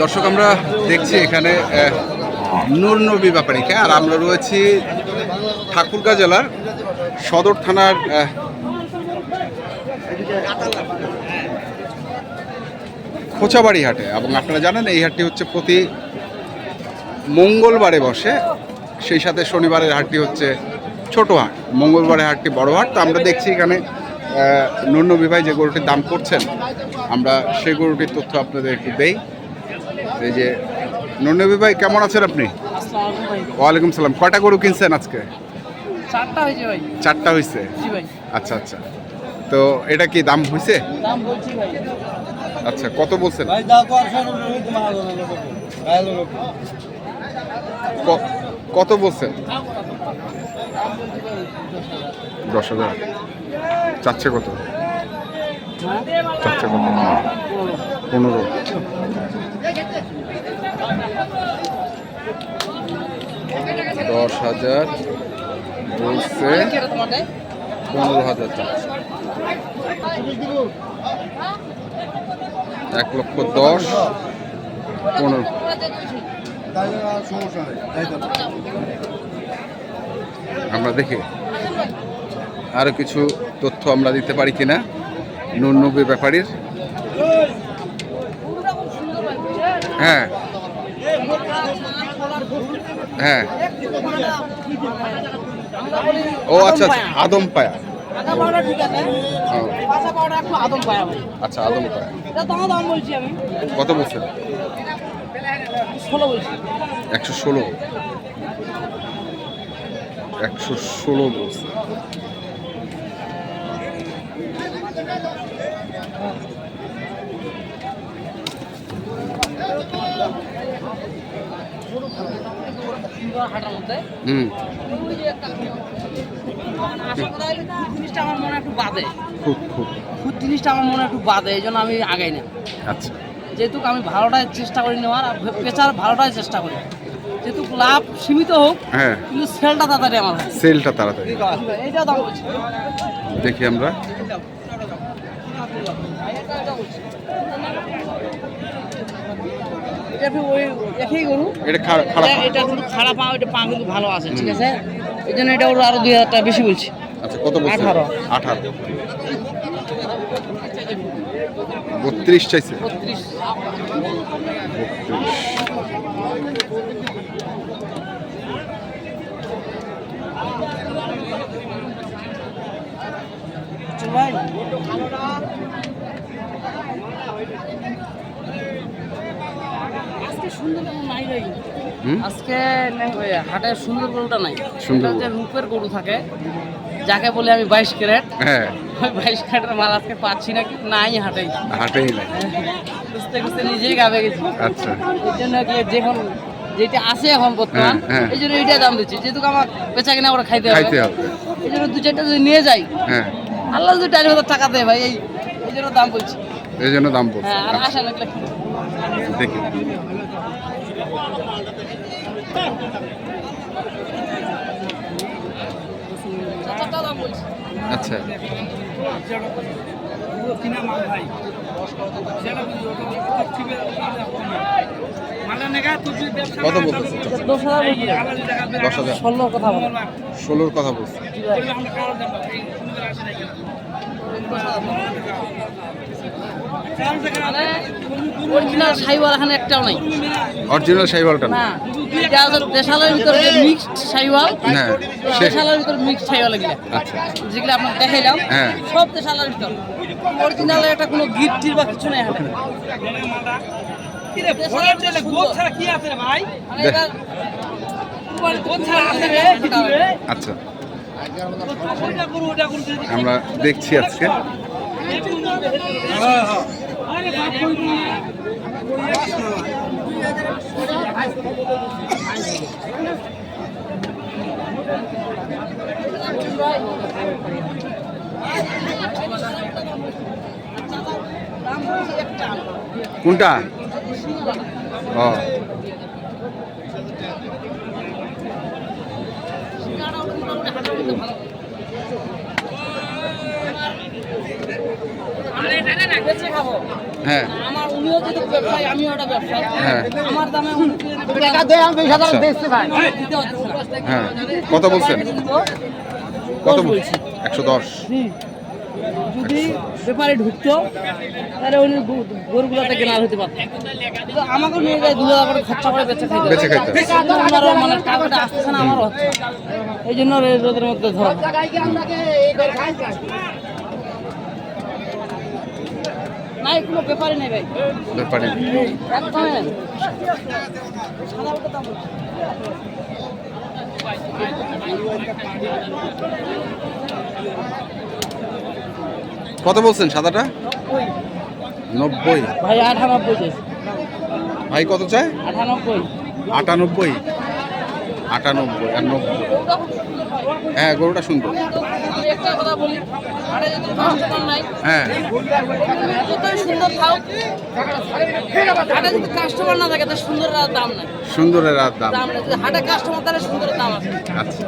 দর্শক, আমরা দেখছি এখানে নূর নবী ব্যাপারীকে আর আমরা রয়েছি ঠাকুরগাঁ জেলার সদর থানার খোঁচাবাড়ি হাটে। এবং আপনারা জানেন, এই হাটটি হচ্ছে প্রতি মঙ্গলবারে বসে, সেই সাথে শনিবারের হাটটি হচ্ছে ছোট হাট। মঙ্গলবারের হাটটি বড় হাট। তো আমরা দেখছি এখানে নূর্ণবী ভাই যে গরুটির দাম করছেন আমরা সেই গরুটির তথ্য আপনাদের একটু দেই। এই যে নূর্ণবী ভাই কেমন আছেন আপনি? ওয়ালাইকুম সালাম। কয়টা গরু কিনছেন আজকে? চারটা হয়েছে ভাই। চারটা হয়েছে আচ্ছা আচ্ছা। তো এটা কি দাম হয়েছে দাম বলছি ভাই। আচ্ছা কত বলছেন? কত বলছেন? দশ হাজার। চাচ্ছে কত? চাচ্ছে কত? পনেরো। দশ হাজার বলছে পনেরো হাজার এক লক্ষ দশ, পনেরো সমস্যা নেই তাই তো আমরা দেখি আরও কিছু তথ্য আমরা দিতে পারি কিনা নুননব্বই ব্যাপারীর। হ্যাঁ। হ্যাঁ। ও আচ্ছা আচ্ছা আদম পায়া। আচ্ছা আদম পায়া। আমি কত বলছেন? একশো ষোলো। একশো ষোলো জিনিসটা আমার মনে একটু বাদে খুব খুব। জিনিসটা আমার মনে বাদে এই জন্য আমি আগাই আচ্ছা। যেহেতু আমি ভালোটাই চেষ্টা করি নেওয়ার পেঁচার ভালোটাই চেষ্টা করি। যেহেতু লাভ সীমিত হোক হ্যাঁ। কিন্তু সেলটা তাড়াতাড়ি আমার সেলটা তাড়াতাড়ি। এইটাও দাম দেখি আমরা। এটা এটা কিন্তু খারাপ পা এটা পা কিন্তু ভালো আছে ঠিক আছে? এই জন্য এটা ওর আরও দুই হাজার টাকা বেশি বলছি। আচ্ছা কত আঠারো। আঠারো। বত্রিশ চাইছে। বত্রিশ। আজকে হাটের সুন্দর গরুটা নাই। সুন্দর যে রূপের গরু থাকে যাকে বলে আমি বাইশ ক্যারেট। হ্যাঁ। ওই বাইশ ক্যারেটের মাল আজকে পাচ্ছি না নাই হাটেই। নাই। খুঁজতে খুঁজতে নিজেই গাবে গেছি। আচ্ছা। এই জন্য কি যখন যেটা আছে এখন বর্তমান হ্যাঁ, হ্যাঁ। এই জন্য এইটাই দাম দিচ্ছি। যেহেতু আমার বেচা কিনা করে খাইতে হবে। খাইতে হবে। এই জন্য দু চারটা যদি নিয়ে যাই হ্যাঁ। আল্লাহ যদি টাইম মতো টাকা দেয় ভাই এই এই জন্য দাম বলছি। এই জন্য দাম বলছি। হ্যাঁ আর আশা লাগলে দেখি। আচ্ছা। কথা বলছি। ষোলোর কথা বলছে। অরিজিনাল সাইওয়াল এখানে একটাও নাই। অরিজিনাল সাইবালটা না? না এটা হচ্ছে দেশালের ভিতরে যে মিক্সড সাইওয়াল হ্যাঁ সে দেশালের ভিতরে মিক্সড সাইওয়াল এগুলা। আচ্ছা। যেগুলো দেখাইলাম হ্যাঁ। সব দেশালের ভিতর। অরিজিনাল একটা কোনো গিফটির বা কিছু নেই এখানে। মানে আচ্ছা। আমরা দেখছি আজকে। বলছি একটা কোনটা ও ভালো। বেঁচে খাব হ্যাঁ। আমার উনিও যদি ব্যবসায়ী আমিও একটা ব্যবসায়ী। হ্যাঁ। আমার দামে টাকা দেয় আমি বিশ হাজার আচ্ছা। ভাই। দিতে হচ্ছে না। হ্যাঁ। কত বলছেন? কত বলছেন একশো দশ। যদি ব্যাপারে ঢুকতো তাহলে উনি গরু- গরুগুলোতে কেনার হতে পারতো। কিন্তু আমাকেও নিয়ে যায় দু হাজার করে খরচা করে বেঁচে খাইতে বেচে খাইতে ওনারও মানে টাকাটা আসতেছে না আমারও হচ্ছে। এই জন্য রোদের মধ্যে ধরো। নাই কোনো ব্যাপারই নেই ভাই। ব্যাপারে। কত বলছেন সাদাটা? নব্বই। ভাই আটানব্বই চাইছে ভাই কত চায়? আটানব্বই। আটানব্বই। আটানব্বই আর নব্বই। হ্যাঁ গরুটা সুন্দর। একটা কথা বলি আরে যদি নাই হ্যাঁ। সুন্দরের আর দাম। আচ্ছা।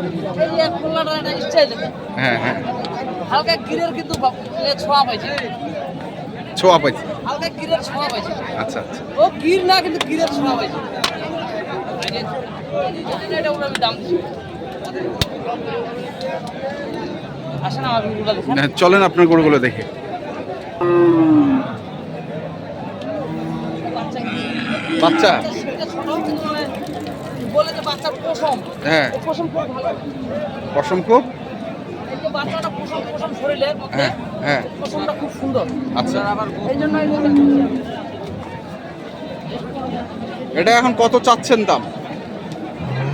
হ্যাঁ হ্যাঁ। হালকা গিরের কিন্তু ছোঁয়া পাইছে ছোঁয়া পাইছে। হালকা গিরের ছোঁয়া পাইছে। আচ্ছা আচ্ছা। ও গির না কিন্তু গিরের ছোঁয়া পাইছে। চলেন আপনার গরুগুলো দেখে। বাচ্চা? হ্যাঁ। পশম খুব? হ্যাঁ হ্যাঁ। খুব সুন্দর আচ্ছা। এটা এখন কত চাচ্ছেন দাম চাইলে তো ভাই পঁচানব্বই ছিয়ানব্বই চাওয়া যাবে না।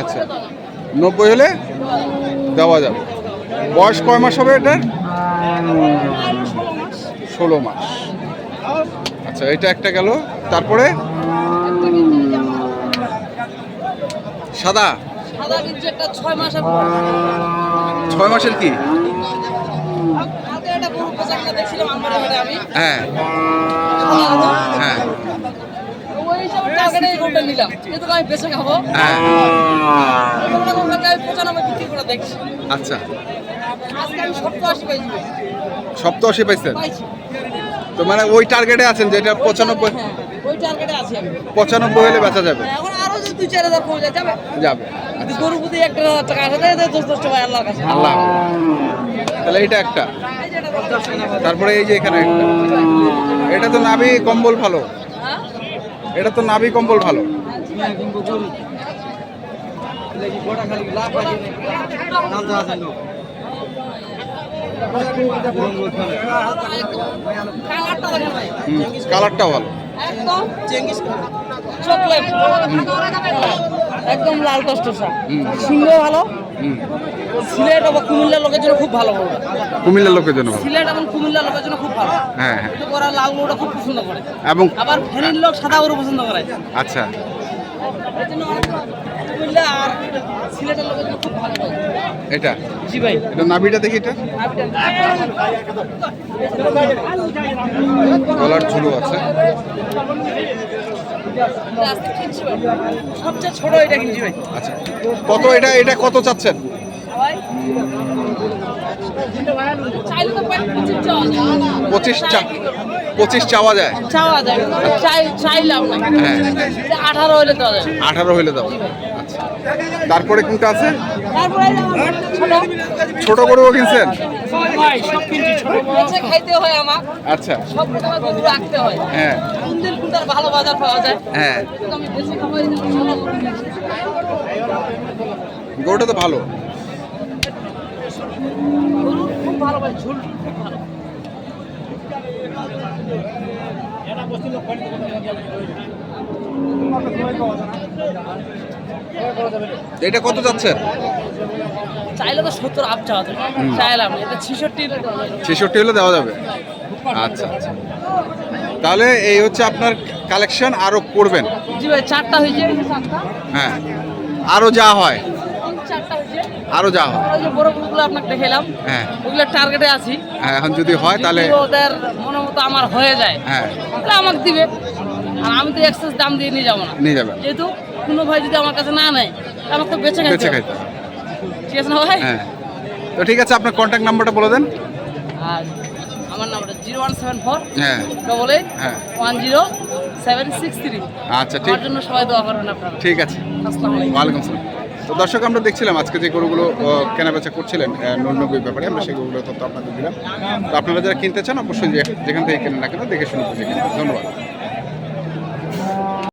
আচ্ছা। নব্বই হলে দেওয়া যাবে। বয়স কয় মাস হবে এটার? ষোলো মাস। আচ্ছা এটা একটা গেল। তারপরে? সাদা? ছয় মাসের কি? হ্যাঁ। একটা গরু বেচা কিনা দেখছিলাম আমার হাটে আমি হ্যাঁ সাদা গরু। হ্যাঁ ওই হিসাবে টার্গেটে গরুটা নিলাম। কিন্তু আমি বেঁচে খাব। হ্যাঁ ওই গরুটা গরুটাকে আমি পঁচানব্বই বিক্রি করে দেখছি। আচ্ছা। আজকে আমি সত্তর আশি পাইছি। সপ্তাশি পাইছেন? তো মানে ওই টার্গেটে আছেন যেটা পঁচানব্বই হ্যাঁ ওই টার্গেটে আছি পঁচানব্বই হলে বেচা যাবে। এখন আরও যদি দুই চার হাজার কমে যায় যাবে। যাবে। গরু প্রতি একটা হাজার টাকা আসে তাহলে দশ দশ টাকা আল্লাহর কাছে। আল্লাহ। তাহলে এটা একটা। তারপরে এই যে এখানে একটা। এটা তো নাভি কম্বল ভালো। হ্যাঁ? এটা তো নাভি কম্বল ভালো। কালারটা ভালো। একদম একদম লাল হুম। সিংহ ভালো। সিলেট এবং কুমিল্লার লোকের জন্য খুব ভালো গরুটা কুমিল্লার লোকের জন্য। সিলেট এবং কুমিল্লার লোকের জন্য খুব ভালো। হ্যাঁ হ্যাঁ। ওরা লাল গরুটা খুব পছন্দ করে। এবং আবার ফেনীর লোক সাদা গরু পছন্দ করে। আচ্ছা। এটা? জি ভাই। এটা নাভিটা দেখি এটা? গলার ঝুলু আছে। সবচেয়ে ছোট এটা কিনছি ভাই। আচ্ছা। কত এটা? এটা কত চাচ্ছেন? পঁচিশ চাওয়া যায় পঁচিশ চাওয়া যায়। চাওয়া যায়। চাই চাইলাম না হ্যাঁ। আঠারো হলে দেওয়া আঠারো হইলে দাও আচ্ছা। তারপরে কোনটা আছে? ছোট গরুও কিনছেন? খাইতে হয় আমার আচ্ছা। সব গরু রাখতে হয়। হ্যাঁ। ভালো বাজার পাওয়া যায়। হ্যাঁ। গরুটা তো ভালো। খুব ভালো ভাই ঝুল খুব ভালো। এটা কত যাচ্ছেন চাইলে তো সত্তর আপ চাওয়া যায়। চাইলাম এটা ছিষট্টির ছেষট্টি হলে দেওয়া যাবে? আচ্ছা আচ্ছা। তাহলে এই হচ্ছে আপনার কালেকশন আরও করবেন। জি ভাই চারটা হয়েছে হ্যাঁ আরও যা হয়। আরও যা হয়। ওই যে বড় গরুগুলো আপনাকে দেখালাম হ্যাঁ। ওগুলো টার্গেটে আছি। হ্যাঁ এখন যদি হয় তাহলে ওদের মনে মতো আমার হয়ে যায় হ্যাঁ। তাহলে আমাকে দিবে। আর আমি তো এক্সেস দাম দিয়ে নিয়ে যাব না। নিয়ে যাবেন। যেহেতু কোনো ভাই যদি আমার কাছে না নেয় আমার তো বেঁচে বেঁচে খাইতে খাইতে হবে। ঠিক আছে না ভাই? হ্যাঁ। তো ঠিক আছে আপনার কন্ট্যাক্ট নাম্বারটা বলে দেন। আর আমার নাম্বারটা জিরো ওয়ান সেভেন ফোর হ্যাঁ। ডবল এইট হ্যাঁ। One zero seven six three আচ্ছা ঠিক। আমার জন্য সবাই দোয়া করবেন আপনারা। ঠিক আছে। আসসালামু আলাইকুম। ওয়ালাইকুম আসসালাম। তো দর্শক আমরা দেখছিলাম আজকে যে গরুগুলো আহ, কেনাবেচা করছিলেন নূন্যবীর ব্যাপারে আমরা সেই গরুগুলো তথ্য আপনাদের দিলাম। তো আপনারা যারা কিনতে চান অবশ্যই যে- যেখান থেকে কেনেন না কেন দেখে শুনে বুঝে কিনবেন। ধন্যবাদ।